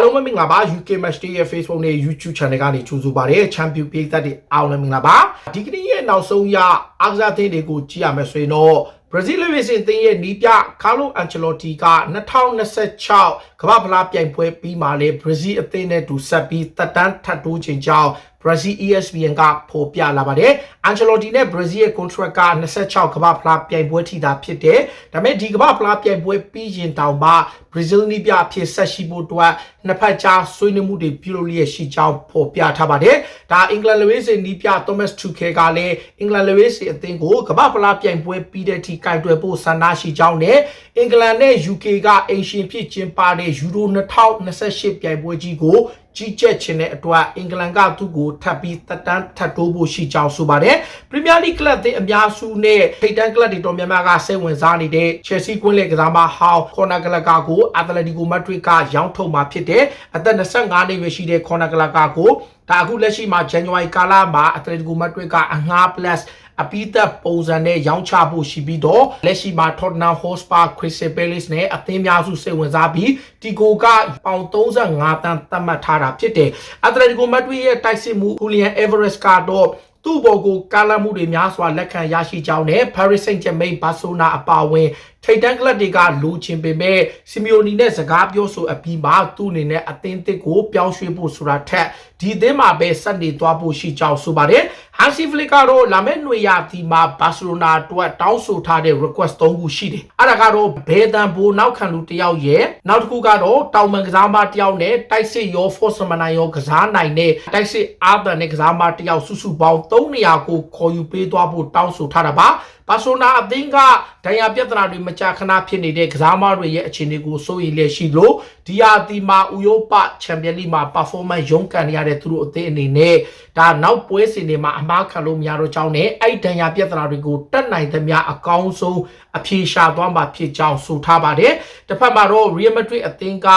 အားလုံးပဲမင်္ဂလာပါ UK Match Day ရဲ့ Facebook နဲ့ YouTube Channel ကနေကြိုဆိုပါရစေ Champion ပြည်သက်တွေအားလုံးမင်္ဂလာပါဒီကနေ့ရဲ့နောက်ဆုံးရအားကစားသင်းတွေကိုကြည့်ရမယ်ဆိုရင်တော့ Brazil Racing သင်းရဲ့နီးပြ Carlo Ancelotti က2026ကမ္ဘာဖလားပြိုင်ပွဲပြီးမှလေ Brazil အသင်းနဲ့တူဆက်ပြီးတက်တန်းထပ်တိုးခြင်းကြောင့် Brazil ESPN ကဖော်ပြလာပါတယ်။ Ancelotti နဲ့ Brazil ရဲ့ contract က26ကမ္ဘာဖလားပြိုင်ပွဲထိတာဖြစ်တယ်။ဒါပေမဲ့ဒီကမ္ဘာဖလားပြိုင်ပွဲပြီးရင်တောင်မှ Brazil နီးပြဖြစ်ဆက်ရှိဖို့အတွက်နှစ်ဖက်ကြားဆွေးနွေးမှုတွေပြုလုပ်လျက်ရှိကြောင်းဖော်ပြထားပါတယ်။ဒါ England Lewis နီးပြ Thomas Tuchel ကလည်း England Lewis အသင်းကိုကမ္ဘာဖလားပြိုင်ပွဲပြီးတဲ့အထိကင်တွယ်ဖို့ဆန္ဒရှိကြောင်းနဲ့ England နဲ့ UK ကအင်ရှင်ဖြစ်ကျင်းပတဲ့ Euro 2028ပြိုင်ပွဲကြီးကိုကြီးကြပ်ခြင်းတဲ့အတွက်အင်္ဂလန်ကသူ့ကိုထပ်ပြီးတက်တန်းထပ်တိုးဖို့ရှိကြောင်းဆိုပါတယ်ပရီးမီးယားလိကလပ်တွေအများစုနဲ့ထိပ်တန်းကလပ်တွေတော်များများကစိတ်ဝင်စားနေတဲ့ Chelsea ကွင်းလေကစားမဟောင်းခေါ်နာကလကာကိုအက်တလက်တီကိုမက်ဒရစ်ကရောင်းထုတ်มาဖြစ်တဲ့အသက်25နှစ်ရွယ်ရှိတဲ့ခေါ်နာကလကာကိုဒါအခုလက်ရှိမှာ January ကာလမှာအက်တလက်တီကိုမက်ဒရစ်ကအငှား plus အပိသက်ပုံစံနဲ့ရောင်းချဖို့ရှိပြီးတော့လက်ရှိမှာ Tottenham Hotspur Crystal Palace နဲ့အသင်းများစုစိတ်ဝင်စားပြီးတီကိုကပေါင်35တန်းသတ်မှတ်ထားတာဖြစ်တယ်။ Atletico Madrid ရဲ့တိုက်စစ်မှု Julian Alvarez ကတော့ သူ့ဘော်ကိုကာလမှုတွေများစွာလက်ခံရရှိကြောင်းနဲ့ Paris Saint-Germain Barcelona အပါအဝင်ထိပ်တန်းကလပ်တွေကလူချင်းပေမဲ့စီမီယိုနီနဲ့စကားပြောဆိုအပြီးမှာသူ့အနေနဲ့အသင်းတစ်ကိုပြောင်းရွှေ့ဖို့ဆိုတာထက်ဒီအသင်းမှာပဲဆက်နေသွားဖို့ရှိကြောင်းဆိုပါတယ်။ ဟန်စီဖလစ်ကတော့လာမယ့်ຫນွေရာသီမှာဘာစီလိုနာအတွက်တောင်းဆိုထားတဲ့ request ၃ခုရှိတယ်။အဲ့ဒါကတော့ဘယ်တန်ဘိုနောက်ခံလူတစ်ယောက်ရဲ့နောက်တစ်ခုကတော့တောင်ပန်ကစားမတစ်ယောက်နဲ့တိုက်စစ်ရော force မနိုင်ရောကစားနိုင်တဲ့တိုက်စစ်အာသန်နဲ့ကစားမတစ်ယောက်စုစုပေါင်း၃နေရာကိုခေါ်ယူပေးသွားဖို့တောင်းဆိုထားတာပါ။ဘာဆိုနာအသင်းကဒဏ်ရာပြဿနာတွေမကြာခဏဖြစ်နေတဲ့ကစားမတွေရဲ့အခြေအနေကိုစိုးရိမ်လျက်ရှိလို့ဒီယာတီမှာဥရောပချန်ပီယံလိမှာ performance ရုန်းကန်နေရတဲ့သူတို့အသင်းအနေနဲ့ဒါနောက်ပွဲစဉ်တွေမှာအမားခံလို့မရတော့ကြောင်းနဲ့အဲ့ဒဏ်ရာပြဿနာတွေကိုတက်နိုင်သမျှအကောင်းဆုံးအပြေရှာသွားမှာဖြစ်ကြောင်းဆိုထားပါတယ်တစ်ဖက်မှာတော့ Real Madrid အသင်းက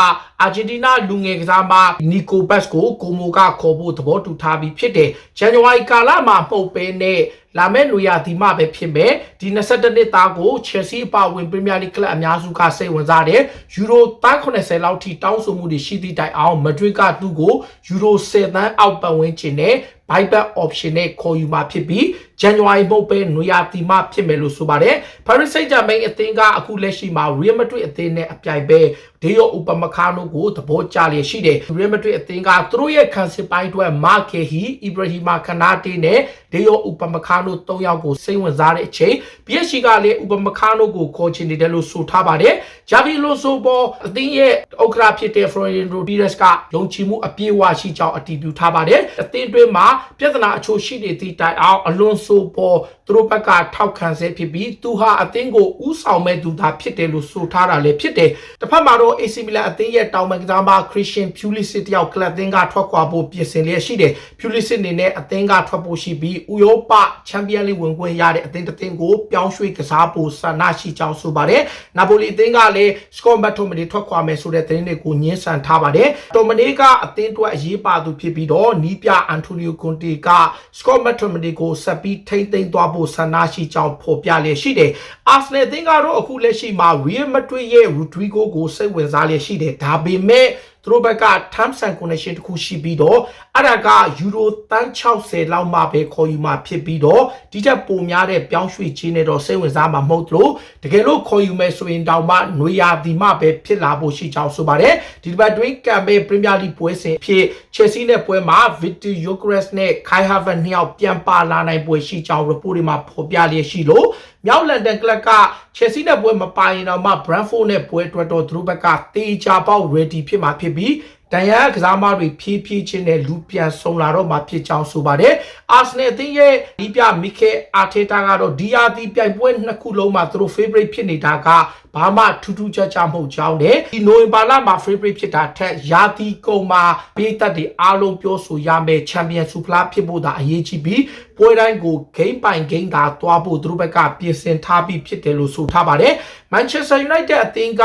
အာဂျင်တီးနားလူငယ်ကစားမနီကိုဘတ်ကိုကိုမိုကခေါ်ဖို့သဘောတူထားပြီးဖြစ်တယ်ဇန်နဝါရီကာလမှာမှုတ်ပဲနဲ့လာမယ့်လူရဒီမှပဲဖြစ်မယ်ဒီ22နှစ်သားကို Chelsea အပါဝင်ပရီးမီးယားလိဂ်ကလပ်အများစုကစိတ်ဝင်စားတယ်ယူရို380လောက်ထိတောင်းဆိုမှုတွေရှိသည့်တိုင်အောင်မဒရစ်ကသူ့ကိုယူရို10သန်းအောက်ပတ်ဝန်းကျင်နဲ့ buyback option နဲ့ခေါ်ယူมาဖြစ်ပြီး January မဟုတ်ပဲနွေရာသီမှဖြစ်မယ်လို့ဆိုပါတယ် Paris Saint-Germain အသင်းကအခုလက်ရှိမှာ Real Madrid အသင်းနဲ့အပြိုင်ပဲ ဒေယောဥပမခါနိုကိုသဘောကျလျက်ရှိတယ် Real Madrid အသင်းကသူတို့ရဲ့ခံစစ်ပိုင်းအတွက် Mark Cahill, Ibrahima Kanate နဲ့ဒေယောဥပမခါနို၃ယောက်ကိုစိတ်ဝင်စားတဲ့အချိန် PSG ကလည်းဥပမခါနိုကိုခေါ်ချင်နေတယ်လို့ဆိုထားပါတယ် Javi Alonso ပေါ်အသင်းရဲ့ဥက္ကဋ္ဌဖြစ်တဲ့ Florentino Perez ကယုံကြည်မှုအပြည့်အဝရှိကြောင်းအတည်ပြုထားပါတယ်အသင်းတွင်းမှာပြဿနာအချို့ရှိနေသည့်တိုင်အောင်အလွန်ဆိုပေါ်သူတို့ဘက်ကထောက်ခံဆဲဖြစ်ပြီးသူဟာအသင်းကိုဥဆောင်မဲ့သူသာဖြစ်တယ်လို့ဆိုထားတာလည်းဖြစ်တယ်တစ်ဖက်မှာတော့ AC Milan အသင်းရဲ့တောင်ပန်ကစားမ Christian Pulisic တယောက်ကလပ်သင်းကထွက်ခွာဖို့ပြင်ဆင်လျက်ရှိတယ် Pulisic အနေနဲ့အသင်းကထွက်ဖို့ရှိပြီးဥရောပချန်ပီယံလိဝင်ခွင့်ရတဲ့အသင်းတစ်သင်းကိုပြောင်းရွှေ့ကစားဖို့ဆန္ဒရှိကြောင်းဆိုပါတယ်နာပိုလီအသင်းကလည်း Scott McTominay ထွက်ခွာမယ်ဆိုတဲ့သတင်းတွေကိုညှင်းဆန်ထားပါတယ်တိုမနီကအသင်းအတွက်အရေးပါသူဖြစ်ပြီးတော့နီးပြအန်တိုနီယိုကွန်တီက Scott McTominay ကိုဆက်ပြီးထိမ့်သိမ်းသွားဖို့ဆန္ဒရှိကြောင်းဖော်ပြလျက်ရှိတယ်။ Arsenal အသင်းကတော့အခုလက်ရှိမှာ Real Madrid ရဲ့ Rodrigo ကိုစိတ်ဝင်စားလျက်ရှိတယ်။ဒါပေမဲ့သူတို့ဘက်က terms and condition တခုရှိပြီးတော့အဲ့ဒါကယူရိုတန်း60လောက်မှပဲခေါ်ယူမှာဖြစ်ပြီးတော့ဒီထက်ပိုများတဲ့ပြောင်းရွှေ့ခြင်းနဲ့တော့စိတ်ဝင်စားမှာမဟုတ်လို့တကယ်လို့ခေါ်ယူမယ်ဆိုရင်တောင်မှຫນွေရာသီမှပဲဖြစ်လာဖို့ရှိကြောင်းဆိုပါတယ်ဒီတစ်ပတ်တွင်းကမ်ဘေးပရီးမီးယားလိပွဲစဉ်ဖြစ် Chelsea နဲ့ပွဲမှာ Victor Gyökeres နဲ့ Kai Havertz နှစ်ယောက်ပြန်ပါလာနိုင်ပွဲရှိကြောင်း report တွေမှာဖော်ပြလျက်ရှိလို့မြောက်လန်ဒန်ကလပ်က Chelsea နဲ့ပွဲမပိုင်တော့မှ Brentford နဲ့ပွဲအတွက်တော့သူတို့ဘက်ကတေချာပေါက် ready ဖြစ်မှာဖြစ်ပြီး တန်ရကစားမတွေဖြည်းဖြည်းချင်းနဲ့လူပြန်ဆုံလာတော့မှဖြစ်ကြောင်းဆိုပါတယ်အာဆနယ်အသင်းရဲ့ဒီပြမီခဲအာထေတာကတော့ဒီယာတီပြိုင်ပွဲနှစ်ခုလုံးမှာသူတို့ favorite ဖြစ်နေတာကဘာမှထူးထူးခြားခြားမဟုတ်ကြောင်းနဲ့ဒီနိုဝင်ဘာလမှာ favorite ဖြစ်တာထက်ယာတီကုံမှာပေးသက်တွေအားလုံးပြောဆိုရမယ်ချန်ပီယံဆူဖလားဖြစ်ဖို့သာအရေးကြီးပြီးပွဲတိုင်းကို game ပိုင် game သာတွားဖို့သူတို့ဘက်ကပြင်ဆင်ထားပြီးဖြစ်တယ်လို့ဆိုထားပါတယ် Manchester United အသင်းက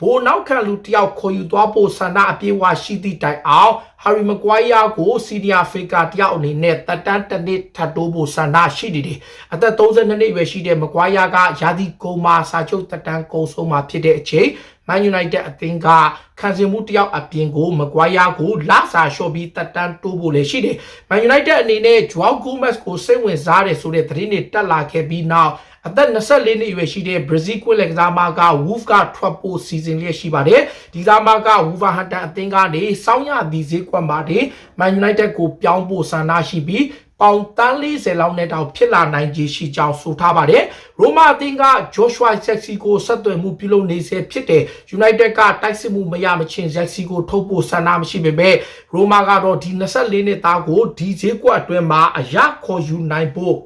ဘိုးနောက်ခံလူတယောက်ခေါ်ယူသွားဖို့ဆန္ဒအပြေးဝရှိသည့်တိုင်အောင် Harry Maguire ကိုစီနီယာဖေကာတယောက်အနေနဲ့တက်တန်းတစ်နှစ်ထပ်တိုးဖို့ဆန္ဒရှိနေတယ်။အသက်32နှစ်အရွယ်ရှိတဲ့ Maguire ကရာသီကုန်မှာစာချုပ်တက်တန်းကုန်ဆုံးမှာဖြစ်တဲ့အချိန် Man United အသင်းကခံစင်မှုတယောက်အပြင်ကိုမကွာယာကိုလာစာလျှော့ပြီးတက်တန်းတိုးဖို့လည်းရှိတယ်။ Man United အနေနဲ့ Joao Gomez ကိုစိတ်ဝင်စားတယ်ဆိုတဲ့သတင်းတွေတက်လာခဲ့ပြီးနောက်အသက်24နှစ်အရွယ်ရှိတဲ့ Brazil ကွလက်ကစားမက Wolf ကထွက်ဖို့စီစဉ်လျက်ရှိပါတယ်။ဒီကစားမက Wolverhampton အသင်းကနေစောင်းရသည်ဈေးကွက်မှာတင် Man United ကိုပြောင်းဖို့ဆန္ဒရှိပြီး ပေါင်တန်း40လောက်နဲ့တောင်ဖြစ်လာနိုင်ခြေရှိကြောင်းဆိုထားပါတယ်။ရိုမာအသင်းက Joshua Zexi ကိုဆက်သွယ်မှုပြုလုပ်နေစေဖြစ်တယ်။ United ကတိုက်စစ်မှုမရမချင်း Zexi ကိုထုတ်ဖို့ဆန္ဒမရှိပေမဲ့ရိုမာကတော့ဒီ24နှစ်သားကိုဒီဈေးကွက်အတွင်းမှာအရခေါ်ယူနိုင်ဖို့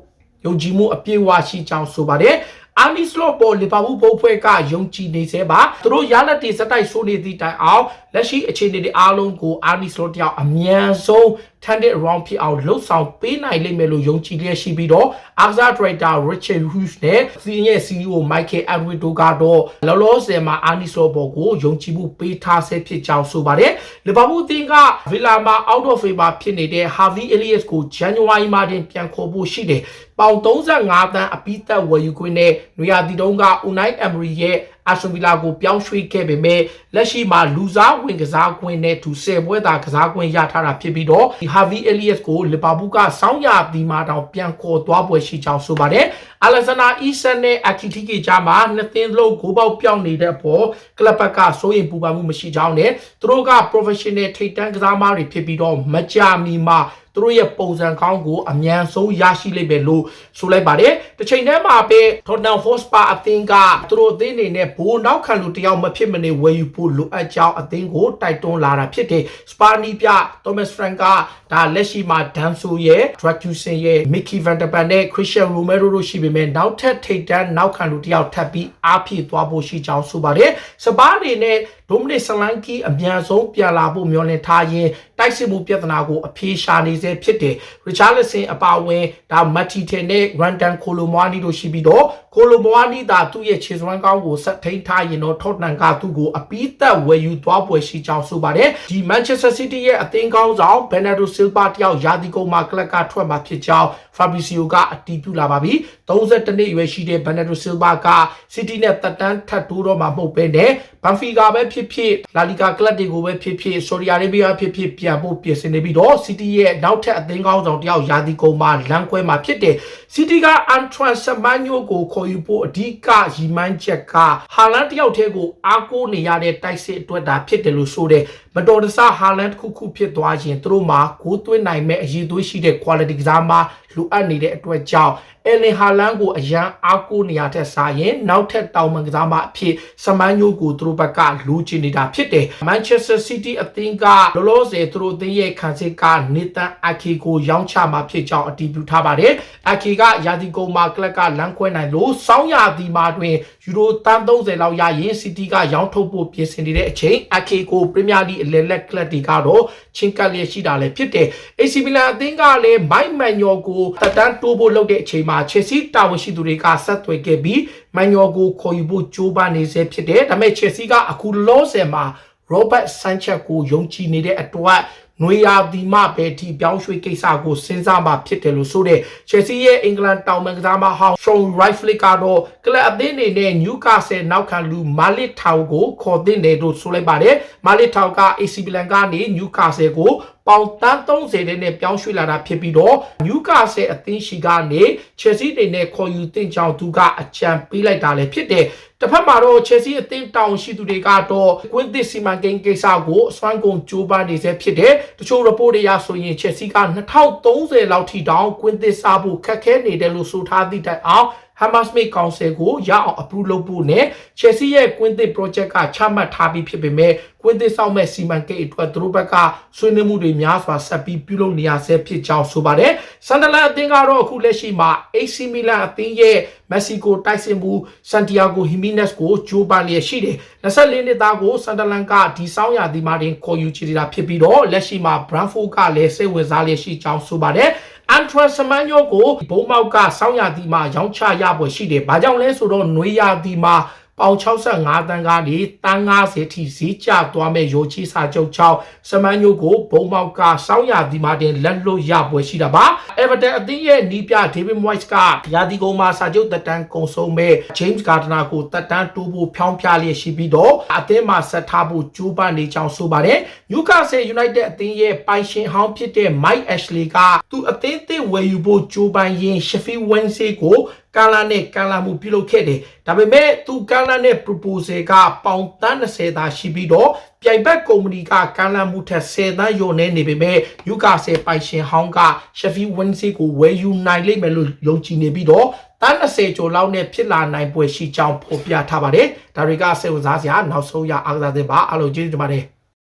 ယုံကြည်မှုအပြည့်အဝရှိကြောင်းဆိုပါတယ် အာနီစလော့ပေါ်လီဗာပူးဘုတ်ဖွဲ့ကယုံကြည်နေသေးပါသူတို့ရလက်တွေစတိုက်ဆိုးနေသည့်တိုင်အောင်လက်ရှိအခြေအနေတွေအားလုံးကိုအာနီစလော့တယောက်အမြန်ဆုံး tended around ဖြစ်အောင်လှုပ်ဆောင်ပေးနိုင်လိမ့်မယ်လို့ယုံကြည်လျက်ရှိပြီးတော့ Axa Director Richard Hughes နဲ့စီးရဲ့ CEO Michael Edward တို့ကတော့လောလောဆယ်မှာအာနီစလော့ပေါ်ကိုယုံကြည်မှုပေးထားဆဲဖြစ်ကြောင်းဆိုပါတယ်လီဗာပူးအသင်းကဗီလာမှာ out of favor ဖြစ်နေတဲ့ Harvey Elliott ကို January မှာတင်ပြန်ခေါ်ဖို့ရှိတယ်ပေါင်35တန်းအပိသက်ဝယ်ယူခွင့်နဲ့နွေရာသီတုန်းက Unai Emery ရဲ့အာဆွန်ဗီလာကိုပြောင်းရွှေ့ခဲ့ပေမဲ့လက်ရှိမှာလူစားဝင်ကစားခွင့်နဲ့သူဆယ်ပွဲသာကစားခွင့်ရထားတာဖြစ်ပြီးတော့ဒီ Harvey Elliott ကိုလီဗာပူးကစောင်းရပြီးမှတောင်ပြန်ခေါ်သွားပွဲရှိကြောင်းဆိုပါတယ်။ Alexander Isak နဲ့ Akitiki ကြားမှာနှစ်သင်းလုံးဂိုးပေါက်ပြောင်းနေတဲ့အပေါ်ကလပ်ဘက်ကစိုးရိမ်ပူပန်မှုမရှိကြောင်းနဲ့သူတို့က professional ထိပ်တန်းကစားမတွေဖြစ်ပြီးတော့မကြာမီမှာ သူတို့ရဲ့ပုံစံကောင်းကိုအမြန်ဆုံးရရှိလိမ့်မယ်လို့ဆိုလိုက်ပါတယ်။တစ်ချိန်တည်းမှာပဲ Tottenham Hotspur အသင်းကသူတို့အသင်းအနေနဲ့ဘိုးနောက်ခံလူတယောက်မဖြစ်မနေဝယ်ယူဖို့လိုအပ်ကြောင်းအသင်းကိုတိုက်တွန်းလာတာဖြစ်တယ်။ Spani ပြ Thomas Frank ကဒါလက်ရှိမှာ Danso ရဲ့ Dragusin ရဲ့ Mickey Van der Ban နဲ့ Christian Romero တို့ရှိပေမဲ့နောက်ထပ်ထိပ်တန်းနောက်ခံလူတယောက်ထပ်ပြီးအားဖြည့်သွားဖို့ရှိကြောင်းဆိုပါတယ်။စပါးအနေနဲ့ဒိုမနစ်ဆလန်ကီအမြန်ဆုံးပြန်လာဖို့မျှော်လင့်ထားရင်တိုက်စစ်မှုပြဿနာကိုအပြေရှာနေစေဖြစ်တယ်။ရီချာလစ်ဆင်အပါအဝင်ဒါမတ်တီတန်နဲ့ရန်ဒန်ကိုလိုမွာနီတို့ရှိပြီးတော့ကိုလိုမွာနီသာသူ့ရဲ့ခြေစွမ်းကောင်းကိုဆက်ထိန်ထားရင်တော့ထော့တန်ကသူ့ကိုအပီးသက်ဝယ်ယူသွားပွဲရှိကြောင်းဆိုပါတယ်။ဒီမန်ချက်စတာစီးတီးရဲ့အသင်းကောင်းဆောင်ဘယ်နာဒိုဆီလ်ဗာတယောက်ယာဒီကုံမှာကလပ်ကထွက်မှာဖြစ်ကြောင်းဖာဘီစီယိုကအတည်ပြုလာပါပြီ။32နှစ်အရွယ်ရှိတဲ့ဘယ်နာဒိုဆီလ်ဗာကစီးတီးနဲ့တက်တန်းထပ်တိုးတော့မှာမဟုတ်ဘဲနဲ့ဘန်ဖီကာပဲဖြစ်ဖြစ်လာလီကာကလပ်တွေကိုပဲဖြစ်ဖြစ်ဆော်ဒီအာရေဗီးယားဖြစ်ဖြစ်ပြန်ဖို့ပြင်ဆင်နေပြီးတော့စီးတီးရဲ့နောက်ထပ်အသင်းကောင်းဆောင်တယောက်ယာဒီကုံမှာလမ်းခွဲမှာဖြစ်တယ်။စီးတီးကအန်ထရန်ဆမန်ညိုကိုခေါ်ယူဖို့အဓိကရည်မှန်းချက်ကဟာလန်တယောက်တည်းကိုအားကိုးနေရတဲ့တိုက်စစ်အတွက်ဒါဖြစ်တယ်လို့ဆိုတယ် မတော်တဆဟာလန်တစ်ခုခုဖြစ်သွားရင်သူတို့မှာဂိုးသွင်းနိုင်မဲ့အရေးသွေးရှိတဲ့ quality ကစားမလိုအပ်နေတဲ့အတွက်ကြောင့်အယ်လင်ဟာလန်ကိုအရန်အားကိုးနေရတဲ့စာရင် နောက်ထပ်တောင်ပန်ကစားမအဖြစ်စမန်ညိုကိုသူတို့ဘက်ကလူချင်နေတာဖြစ်တယ်မန်ချက်စတာစီးတီးအသင်းကလောလောဆယ်သူတို့အသင်းရဲ့ခံစစ်ကနေတန်အခီကိုရောင်းချမှာဖြစ်ကြောင်းအတည်ပြုထားပါတယ်အခီကယာဒီကုံမှာကလပ်ကလမ်းခွဲနိုင်လို့စောင်းရာဒီမှာတွင် ယူရိုတန်30လောက်ရရင်စီးတီးကရောင်းထုတ်ဖို့ပြင်ဆင်နေတဲ့အချိန်အခီကိုပရီးမီးယားလိအလယ်လက်ကလပ်တွေကတော့ချင်းကပ်လျက်ရှိတာလည်းဖြစ်တယ် AC Milan အသင်းကလည်းမိုက်မန်ညော်ကိုတက်တန်းတိုးဖို့လုပ်တဲ့အချိန်မှာ Chelsea တာဝန်ရှိသူတွေကဆက်သွယ်ခဲ့ပြီးမန်ညော်ကိုခေါ်ယူဖို့ကြိုးပမ်းနေစေဖြစ်တယ်ဒါပေမဲ့ Chelsea ကအခုလောဆယ်မှာ Robert Sanchez ကိုယုံကြည်နေတဲ့အတွက် နွေရာသီမှပဲဒီပြောင်းရွှေ့ကိစ္စကိုစဉ်းစားမှဖြစ်တယ်လို့ဆိုတဲ့ Chelsea ရဲ့အင်္ဂလန်တောင်ပန်ကစားမဟောင်း Sean Riflick ကတော့ကလပ်အသင်းအနေနဲ့ Newcastle နောက်ခံလူ Malik Tau ကိုခေါ်သင့်တယ်လို့ဆိုလိုက်ပါတယ် Malik Tau က AC Milan ကနေ Newcastle ကို ပေါင်တန်း30တဲ့နဲ့ပြောင်းရွှေ့လာတာဖြစ်ပြီးတော့ Newcastle အသင်းရှိကနေ Chelsea တွေနဲ့ခေါ်ယူတင်ကြောင်သူကအကြံပေးလိုက်တာလည်းဖြစ်တယ်တစ်ဖက်မှာတော့ Chelsea အသင်းတောင်ရှိသူတွေကတော့ကွင်းသစ်စီမံကိန်းကိစ္စကိုအစွမ်းကုန်ကြိုးပမ်းနေဆဲဖြစ်တယ်တချို့ report တွေအရဆိုရင် Chelsea က2030လောက်ထိတောင်ကွင်းသစ်စားဖို့ခက်ခဲနေတယ်လို့ဆိုထားသည့်တိုင်အောင် Hammersmith Council ကိုရအောင် approve လုပ်ဖို့နဲ့ Chelsea ရဲ့ကွင်းသစ် project ကချမှတ်ထားပြီးဖြစ်ပေမဲ့ကွင်းသစ်ဆောင်မဲ့စီမံကိန်းအတွက်သူတို့ဘက်ကဆွေးနွေးမှုတွေများစွာဆက်ပြီးပြုလုပ်နေရဆဲဖြစ်ကြောင်းဆိုပါတယ်။ဆန်ဒလန်အသင်းကတော့အခုလက်ရှိမှာ AC Milan အသင်းရဲ့မက်ဆီကိုတိုက်စစ်မှုဆန်တီယာဂိုဟီမီနက်စ်ကိုဂျိုးပန်လျက်ရှိတယ်။24နှစ်သားကိုဆန်ဒလန်ကဒီဆောင်ရဒီမာတင်ခေါ်ယူချီတာဖြစ်ပြီးတော့လက်ရှိမှာဘရန်ဖိုကလည်းစိတ်ဝင်စားလျက်ရှိကြောင်းဆိုပါတယ်။ အန်ထရစမန်ညိုကိုဘုံမောက်ကစောင်းရသည်မှာရောင်းချရပွဲရှိတယ်။ဘာကြောင့်လဲဆိုတော့နွေရသည်မှာ ပေါင်65တန်းကနေတန်း90ထိဈေးကျသွားမဲ့ရိုချီစာချုပ်ချောင်းစမန်းညိုကိုဘုံမောက်ကစောင်းရဒီမာတင်လက်လွတ်ရပွဲရှိတာပါ။ Everton အသင်းရဲ့နီးပြ David Moyes ကရာဒီကုန်းမှာစာချုပ်တက်တန်းကုံဆုံးမဲ့ James Gardner ကိုတက်တန်းတိုးဖို့ဖြောင်းပြလျက်ရှိပြီးတော့အသင်းမှာဆက်ထားဖို့ကြိုးပမ်းနေကြောင်းဆိုပါတယ်။ Newcastle United အသင်းရဲ့ပိုင်ရှင်ဟောင်းဖြစ်တဲ့ Mike Ashley ကသူအသင်းသစ်ဝယ်ယူဖို့ကြိုးပမ်းရင်း Sheffield Wednesday ကို ကာလာနဲ့ကာလာမှုပြုလုပ်ခဲ့တယ်။ဒါပေမဲ့သူကာလာနဲ့ proposal ကပေါင်တန်း30သာရှိပြီးတော့ပြိုင်ဘက်ကုမ္ပဏီကကာလာမှုထက်10သန်းယွန်နေနေပေမဲ့ယူကာဆယ်ပိုင်ရှင်ဟောင်းက Sheffield Wednesday ကိုဝယ်ယူနိုင်လိမ့်မယ်လို့ယုံကြည်နေပြီးတော့တန်း30ကျော်လောက်နဲ့ဖြစ်လာနိုင်ပွဲရှိကြောင်းဖော်ပြထားပါတယ်။ဒါတွေကစိတ်ဝင်စားစရာနောက်ဆုံးရအားကစားသင်းပါအားလုံးကျေးဇူးတင်ပါတယ်။